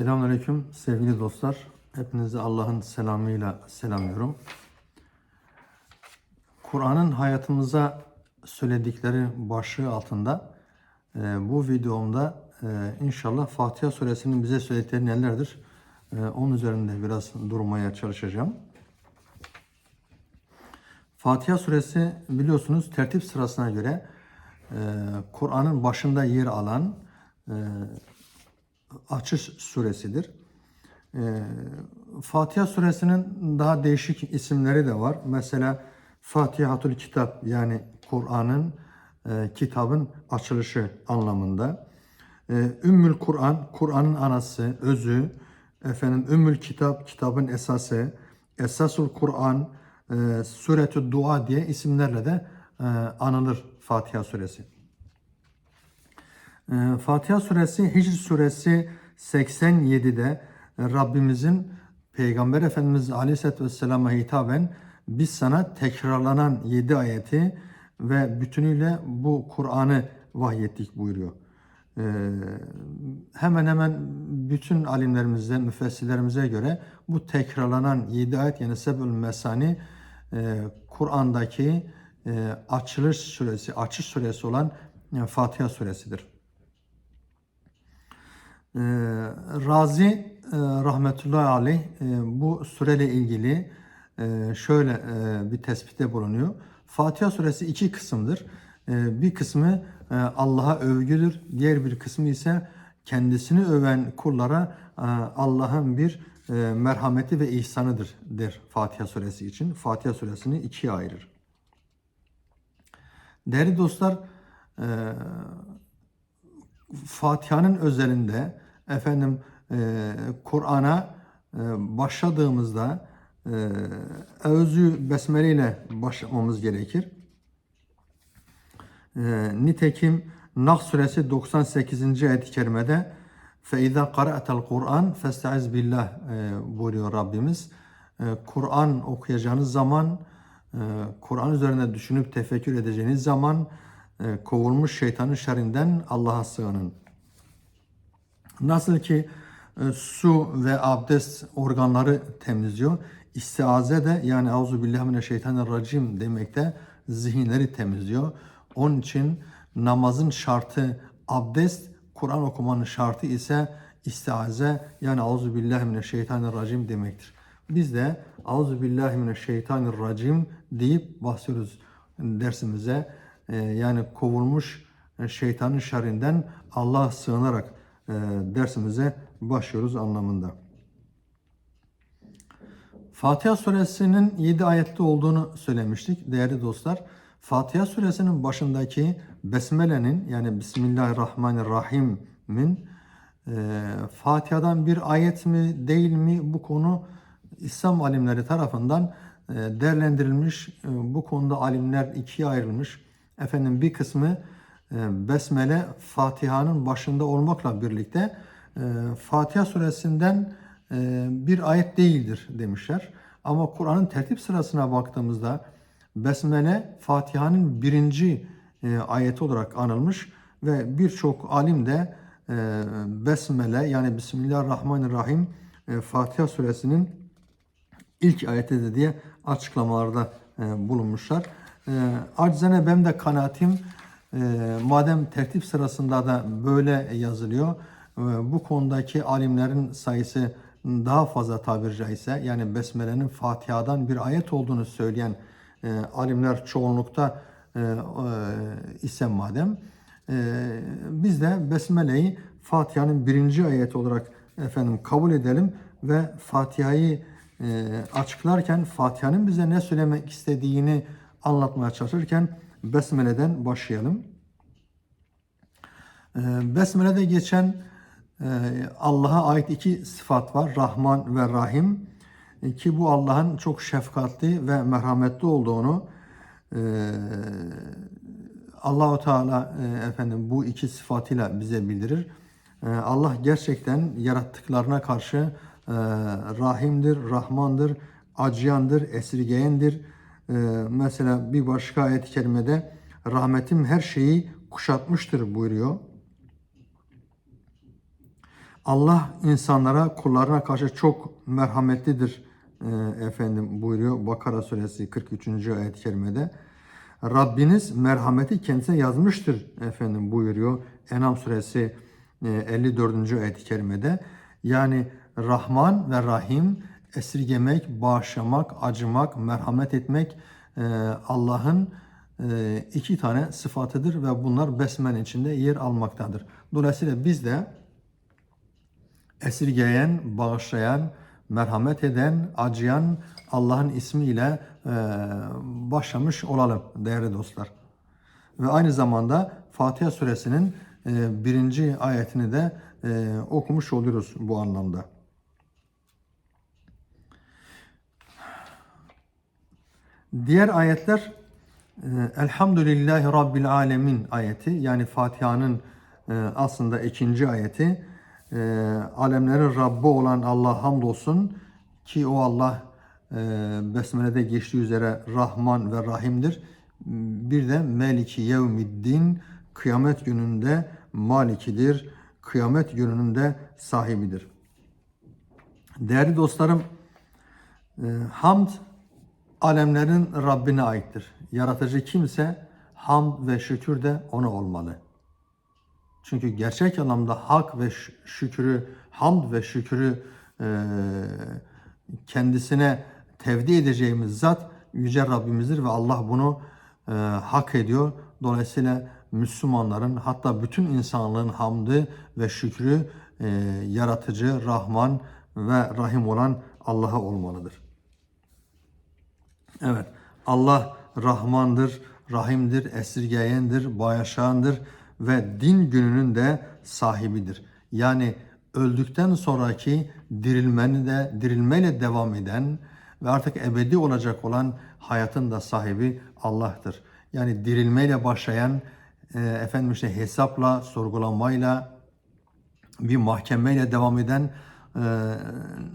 Selamünaleyküm sevgili dostlar. Hepinizi Allah'ın selamıyla selamlıyorum. Kur'an'ın hayatımıza söyledikleri başlığı altında e, bu videomda e, inşallah Fatiha suresinin bize söyledikleri nelerdir? E, onun üzerinde biraz durmaya çalışacağım. Fatiha suresi biliyorsunuz tertip sırasına göre Kur'an'ın başında yer alan açış suresidir. Ee, Fatiha suresinin daha değişik isimleri de var. Mesela Fatihatul Kitap yani Kur'an'ın e, kitabın açılışı anlamında. Ee, Ümmül Kur'an, Kur'an'ın anası, özü. Efendim Ümmül Kitap, kitabın esası. Esasul Kur'an, e, Suretü Dua diye isimlerle de e, anılır Fatiha suresi. Ee, Fatiha suresi Hicr suresi 87'de Rabbimizin Peygamber Efendimiz Aleyhisselatü Vesselam'a hitaben biz sana tekrarlanan 7 ayeti ve bütünüyle bu Kur'an'ı vahyettik buyuruyor. Ee, hemen hemen bütün alimlerimize, müfessirlerimize göre bu tekrarlanan 7 ayet yani Sebül Mesani e, Kur'an'daki e, açılış suresi, açış suresi olan e, Fatiha suresidir. Ee, Razi e, rahmetullahi aleyh e, bu sureyle ilgili e, şöyle bir tespitte bulunuyor. Fatiha suresi iki kısımdır. Bir kısmı Allah'a övgüdür. Diğer bir kısmı ise kendisini öven kullara Allah'ın bir merhameti ve ihsanıdır der Fatiha suresi için. Fatiha suresini ikiye ayırır. Değerli dostlar, Fatiha'nın özelinde efendim e, Kur'an'a e, başladığımızda e, Eûzü Besmele ile başlamamız gerekir. E, nitekim Nahl suresi 98. ayet-i kerimede فَاِذَا قَرَأْتَ الْقُرْآنِ فَاسْتَعِذْ billah e, buyuruyor Rabbimiz. E, Kur'an okuyacağınız zaman, e, Kur'an üzerine düşünüp tefekkür edeceğiniz zaman e, kovulmuş şeytanın şerrinden Allah'a sığının. Nasıl ki e, su ve abdest organları temizliyor. İstiaze de yani auzu billahi mineşşeytanirracim demekte zihinleri temizliyor. Onun için namazın şartı abdest, Kur'an okumanın şartı ise istiaze yani auzu billahi mineşşeytanirracim demektir. Biz de auzu billahi mineşşeytanirracim deyip bahsediyoruz dersimize. Ee, yani kovulmuş şeytanın şerrinden Allah'a sığınarak e, dersimize başlıyoruz anlamında. Fatiha suresinin 7 ayette olduğunu söylemiştik değerli dostlar. Fatiha suresinin başındaki Besmele'nin yani Bismillahirrahmanirrahim'in e, Fatiha'dan bir ayet mi değil mi bu konu İslam alimleri tarafından e, değerlendirilmiş. E, bu konuda alimler ikiye ayrılmış. Efendim bir kısmı e, Besmele Fatiha'nın başında olmakla birlikte e, Fatiha suresinden e, bir ayet değildir demişler. Ama Kur'an'ın tertip sırasına baktığımızda Besmele Fatiha'nın birinci ayeti olarak anılmış ve birçok alim de Besmele yani Bismillahirrahmanirrahim Fatiha suresinin ilk ayetidir diye açıklamalarda bulunmuşlar. Acizane benim de kanaatim e, madem tertip sırasında da böyle yazılıyor, e, bu konudaki alimlerin sayısı daha fazla tabiri caizse, yani Besmele'nin Fatiha'dan bir ayet olduğunu söyleyen e, alimler çoğunlukta e, e, ise madem, e, biz de Besmele'yi Fatiha'nın birinci ayeti olarak efendim kabul edelim ve Fatiha'yı e, açıklarken Fatiha'nın bize ne söylemek istediğini anlatmaya çalışırken Besmele'den başlayalım. Ee, Besmele'de geçen e, Allah'a ait iki sıfat var. Rahman ve Rahim. E, ki bu Allah'ın çok şefkatli ve merhametli olduğunu e, Allahu Teala efendim bu iki sıfatıyla bize bildirir. Allah gerçekten yarattıklarına karşı rahimdir, rahmandır, acıyandır, esirgeyendir ee, mesela bir başka ayet-i kerimede rahmetim her şeyi kuşatmıştır buyuruyor. Allah insanlara, kullarına karşı çok merhametlidir e, efendim buyuruyor Bakara suresi 43. ayet-i kerimede. Rabbiniz merhameti kendisine yazmıştır efendim buyuruyor Enam suresi e, 54. ayet-i kerimede. Yani Rahman ve Rahim esirgemek, bağışlamak, acımak, merhamet etmek e, Allah'ın e, iki tane sıfatıdır ve bunlar besmele içinde yer almaktadır. Dolayısıyla biz de esirgeyen, bağışlayan, merhamet eden, acıyan Allah'ın ismiyle e, başlamış olalım değerli dostlar. Ve aynı zamanda Fatiha suresinin e, birinci ayetini de e, okumuş oluyoruz bu anlamda. Diğer ayetler e, Elhamdülillahi Rabbil Alemin ayeti yani Fatiha'nın e, aslında ikinci ayeti e, alemlerin Rabbi olan Allah hamdolsun ki o Allah Besmele'de geçtiği üzere Rahman ve Rahim'dir. Bir de Meliki Yevmiddin kıyamet gününde malikidir. Kıyamet gününde sahibidir. Değerli dostlarım, hamd alemlerin Rabbine aittir. Yaratıcı kimse hamd ve şükür de ona olmalı. Çünkü gerçek anlamda hak ve ş- şükrü, hamd ve şükrü e, kendisine tevdi edeceğimiz zat Yüce Rabbimizdir ve Allah bunu e, hak ediyor. Dolayısıyla Müslümanların hatta bütün insanlığın hamdı ve şükrü e, yaratıcı, Rahman ve Rahim olan Allah'a olmalıdır. Evet. Allah Rahmandır, Rahim'dir, esirgeyendir, bağışlayandır ve din gününün de sahibidir. Yani öldükten sonraki dirilmeni de dirilmeyle devam eden ve artık ebedi olacak olan hayatın da sahibi Allah'tır. Yani dirilmeyle başlayan e, efendim işte hesapla, sorgulamayla, bir mahkemeyle devam eden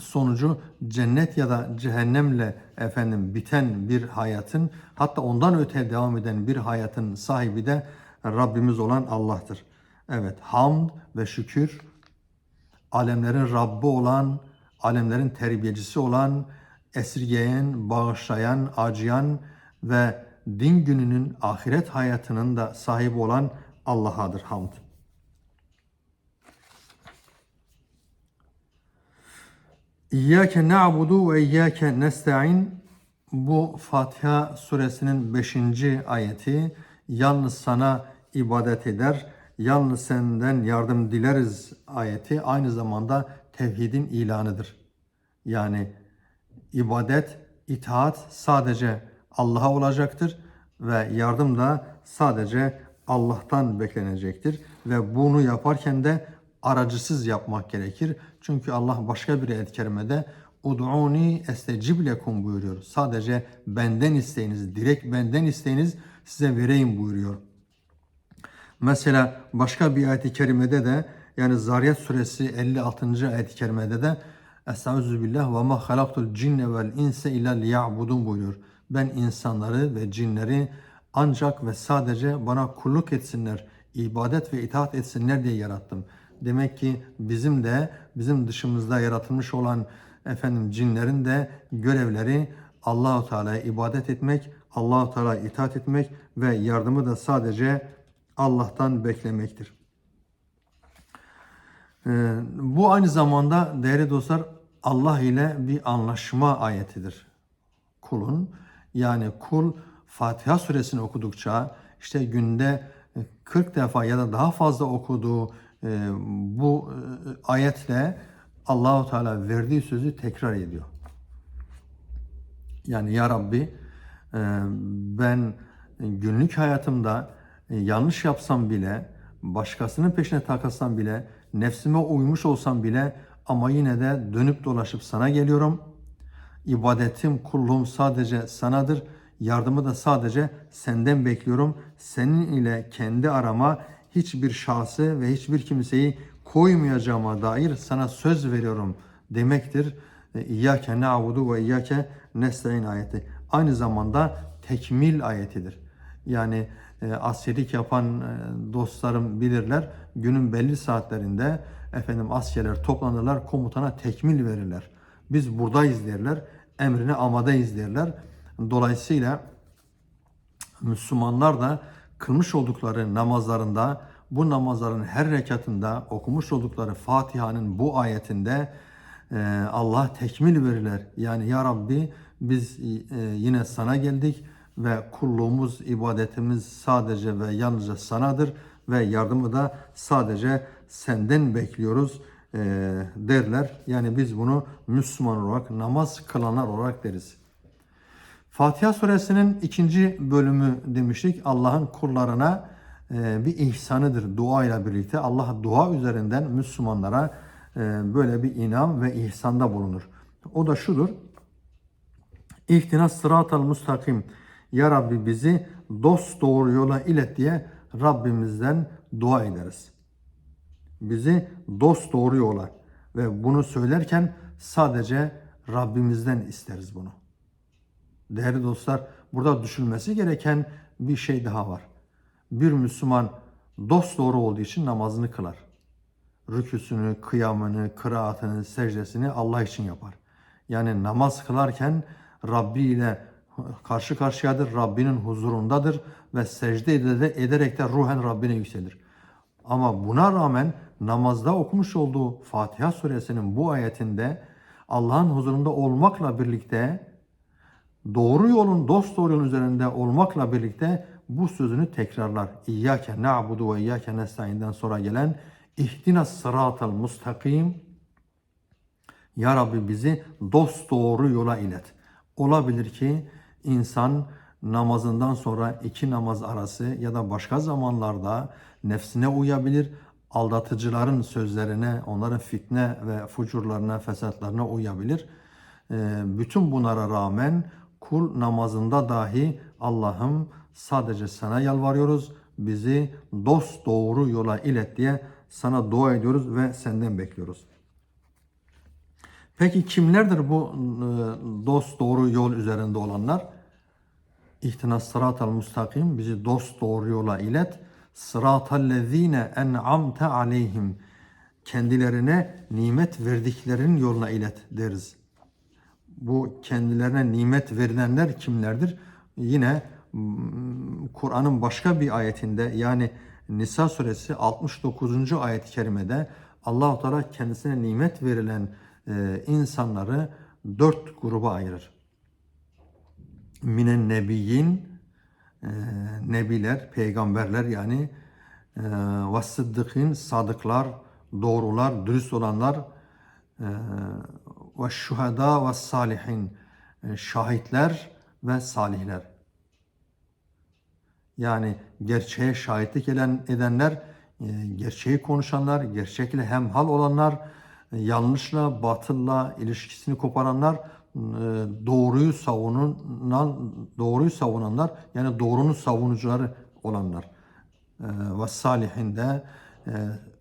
sonucu cennet ya da cehennemle efendim biten bir hayatın hatta ondan öte devam eden bir hayatın sahibi de Rabbimiz olan Allah'tır. Evet hamd ve şükür alemlerin Rabbi olan, alemlerin terbiyecisi olan, esirgeyen, bağışlayan, acıyan ve din gününün ahiret hayatının da sahibi olan Allah'adır hamd. İyyâke na'budu ve iyyâke nesta'in bu Fatiha suresinin 5. ayeti yalnız sana ibadet eder, yalnız senden yardım dileriz ayeti aynı zamanda tevhidin ilanıdır. Yani ibadet, itaat sadece Allah'a olacaktır ve yardım da sadece Allah'tan beklenecektir ve bunu yaparken de aracısız yapmak gerekir. Çünkü Allah başka bir ayet-i kerimede Ud'uni estecib lekum buyuruyor. Sadece benden isteyiniz, direkt benden isteyiniz size vereyim buyuruyor. Mesela başka bir ayet-i kerimede de yani Zariyat suresi 56. ayet-i kerimede de Estaizu billah ve ma halaktul cinne vel inse illa liya'budun buyuruyor. Ben insanları ve cinleri ancak ve sadece bana kulluk etsinler, ibadet ve itaat etsinler diye yarattım. Demek ki bizim de bizim dışımızda yaratılmış olan efendim cinlerin de görevleri Allahu Teala'ya ibadet etmek, Allahu Teala'ya itaat etmek ve yardımı da sadece Allah'tan beklemektir. Ee, bu aynı zamanda değerli dostlar Allah ile bir anlaşma ayetidir. Kulun yani kul Fatiha suresini okudukça işte günde 40 defa ya da daha fazla okuduğu bu e, ayetle Allahu Teala verdiği sözü tekrar ediyor. Yani ya Rabbi e, ben günlük hayatımda e, yanlış yapsam bile, başkasının peşine takılsam bile, nefsime uymuş olsam bile ama yine de dönüp dolaşıp sana geliyorum. İbadetim, kulluğum sadece sanadır. Yardımı da sadece senden bekliyorum. Senin ile kendi arama hiçbir şahsı ve hiçbir kimseyi koymayacağıma dair sana söz veriyorum demektir. E, İyyâke na'budu ve iyyâke nesta'in ayeti. Aynı zamanda tekmil ayetidir. Yani e, askerlik yapan e, dostlarım bilirler. Günün belli saatlerinde efendim askerler toplanırlar, komutana tekmil verirler. Biz buradayız derler, emrine amadayız derler. Dolayısıyla Müslümanlar da kılmış oldukları namazlarında bu namazların her rekatında okumuş oldukları Fatiha'nın bu ayetinde e, Allah tekmil verirler. Yani ya Rabbi biz e, yine sana geldik ve kulluğumuz, ibadetimiz sadece ve yalnızca sanadır ve yardımı da sadece senden bekliyoruz e, derler. Yani biz bunu Müslüman olarak, namaz kılanlar olarak deriz. Fatiha suresinin ikinci bölümü demiştik. Allah'ın kullarına e, bir ihsanıdır dua ile birlikte. Allah dua üzerinden Müslümanlara e, böyle bir inam ve ihsanda bulunur. O da şudur. İhtinas sıratal mustakim. Ya Rabbi bizi dost doğru yola ilet diye Rabbimizden dua ederiz. Bizi dost doğru yola ve bunu söylerken sadece Rabbimizden isteriz bunu. Değerli dostlar, burada düşünmesi gereken bir şey daha var. Bir Müslüman dost doğru olduğu için namazını kılar. Rüküsünü, kıyamını, kıraatını, secdesini Allah için yapar. Yani namaz kılarken Rabbi ile karşı karşıyadır, Rabbinin huzurundadır ve secde ederek de ruhen Rabbine yükselir. Ama buna rağmen namazda okumuş olduğu Fatiha suresinin bu ayetinde Allah'ın huzurunda olmakla birlikte doğru yolun, dost doğru yolun üzerinde olmakla birlikte bu sözünü tekrarlar. İyyâke na'budu ve iyyâke nestaîn'den sonra gelen ihdinas sıratal mustakim Ya Rabbi bizi dost doğru yola ilet. Olabilir ki insan namazından sonra iki namaz arası ya da başka zamanlarda nefsine uyabilir, aldatıcıların sözlerine, onların fitne ve fucurlarına, fesatlarına uyabilir. Ee, bütün bunlara rağmen kul namazında dahi Allah'ım sadece sana yalvarıyoruz. Bizi dost doğru yola ilet diye sana dua ediyoruz ve senden bekliyoruz. Peki kimlerdir bu e, dost doğru yol üzerinde olanlar? İhtinas sıratal mustakim bizi dost doğru yola ilet. Sıratallezine en'amte aleyhim kendilerine nimet verdiklerin yoluna ilet deriz. Bu kendilerine nimet verilenler kimlerdir? Yine Kur'an'ın başka bir ayetinde yani Nisa suresi 69. ayet-i kerimede Allah-u Teala kendisine nimet verilen e, insanları dört gruba ayırır. Minen nebiyyin e, nebiler, peygamberler yani e, sadıklar, doğrular, dürüst olanlar e, ve şuhada ve salihin e, şahitler ve salihler. Yani gerçeğe şahitlik eden, edenler, e, gerçeği konuşanlar, gerçekle hemhal olanlar, e, yanlışla, batılla ilişkisini koparanlar, doğruyu savunan, doğruyu savunanlar, yani doğrunun savunucuları olanlar. Ve salihinde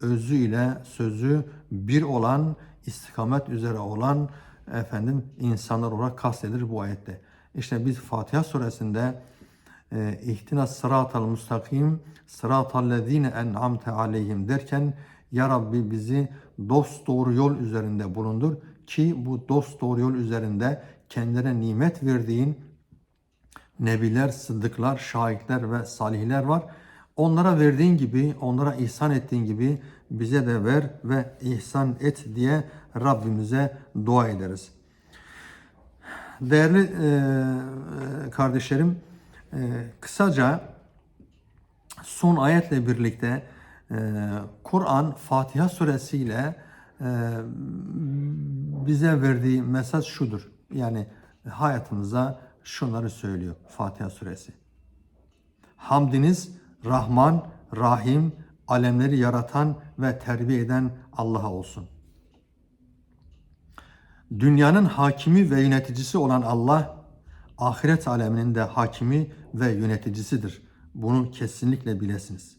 özü ile sözü bir olan, istikamet üzere olan efendim insanlar olarak kastedilir bu ayette. İşte biz Fatiha suresinde e, ihtinas sıratal mustakim sıratal lezine en'amte aleyhim derken ya Rabbi bizi dost doğru yol üzerinde bulundur ki bu dost doğru yol üzerinde kendine nimet verdiğin nebiler, sıddıklar, şahitler ve salihler var. Onlara verdiğin gibi, onlara ihsan ettiğin gibi bize de ver ve ihsan et diye Rabbimize dua ederiz. Değerli e, kardeşlerim, e, kısaca son ayetle birlikte e, Kur'an Fatiha suresiyle e, bize verdiği mesaj şudur. Yani hayatımıza şunları söylüyor Fatiha suresi. Hamdiniz Rahman, Rahim, alemleri yaratan ve terbiye eden Allah'a olsun. Dünyanın hakimi ve yöneticisi olan Allah, ahiret aleminin de hakimi ve yöneticisidir. Bunu kesinlikle bilesiniz.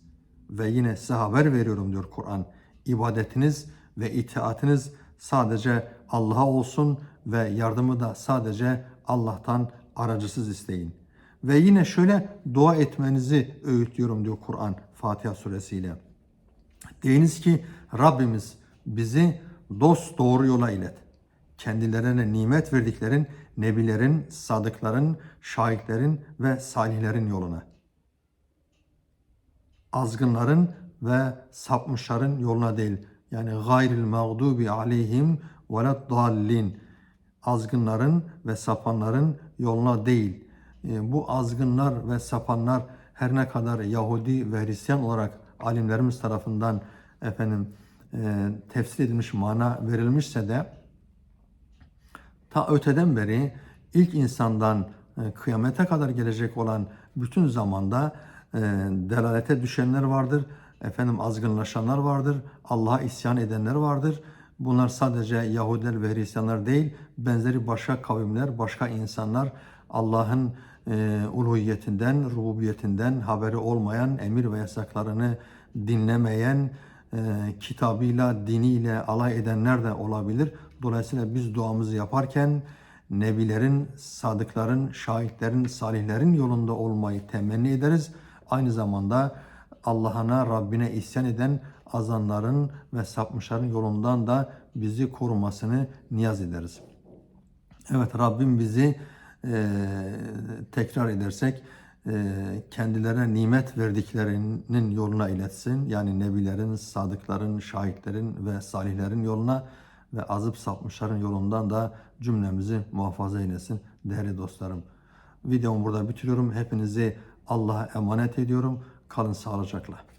Ve yine size haber veriyorum diyor Kur'an. İbadetiniz ve itaatiniz sadece Allah'a olsun ve yardımı da sadece Allah'tan aracısız isteyin. Ve yine şöyle dua etmenizi öğütlüyorum diyor Kur'an Fatiha suresiyle. Deyiniz ki Rabbimiz bizi dost doğru yola ilet. Kendilerine nimet verdiklerin, nebilerin, sadıkların, şahitlerin ve salihlerin yoluna. Azgınların ve sapmışların yoluna değil. Yani gayril mağdubi aleyhim veleddallin. Azgınların ve sapanların yoluna değil. E, Bu azgınlar ve sapanlar her ne kadar Yahudi ve Hristiyan olarak alimlerimiz tarafından efendim e, tefsir edilmiş mana verilmişse de ta öteden beri ilk insandan e, kıyamete kadar gelecek olan bütün zamanda e, delalete düşenler vardır. Efendim azgınlaşanlar vardır. Allah'a isyan edenler vardır. Bunlar sadece Yahudiler ve Hristiyanlar değil, benzeri başka kavimler, başka insanlar Allah'ın e, uluhiyetinden, rububiyetinden haberi olmayan, emir ve yasaklarını dinlemeyen, e, kitabıyla, diniyle alay edenler de olabilir. Dolayısıyla biz duamızı yaparken nebilerin, sadıkların, şahitlerin, salihlerin yolunda olmayı temenni ederiz. Aynı zamanda Allah'ına, Rabbine isyan eden azanların ve sapmışların yolundan da bizi korumasını niyaz ederiz. Evet Rabbim bizi e, tekrar edersek e, kendilerine nimet verdiklerinin yoluna iletsin. Yani nebilerin, sadıkların, şahitlerin ve salihlerin yoluna ve azıp sapmışların yolundan da cümlemizi muhafaza eylesin değerli dostlarım. Videomu burada bitiriyorum. Hepinizi Allah'a emanet ediyorum. Kalın sağlıcakla.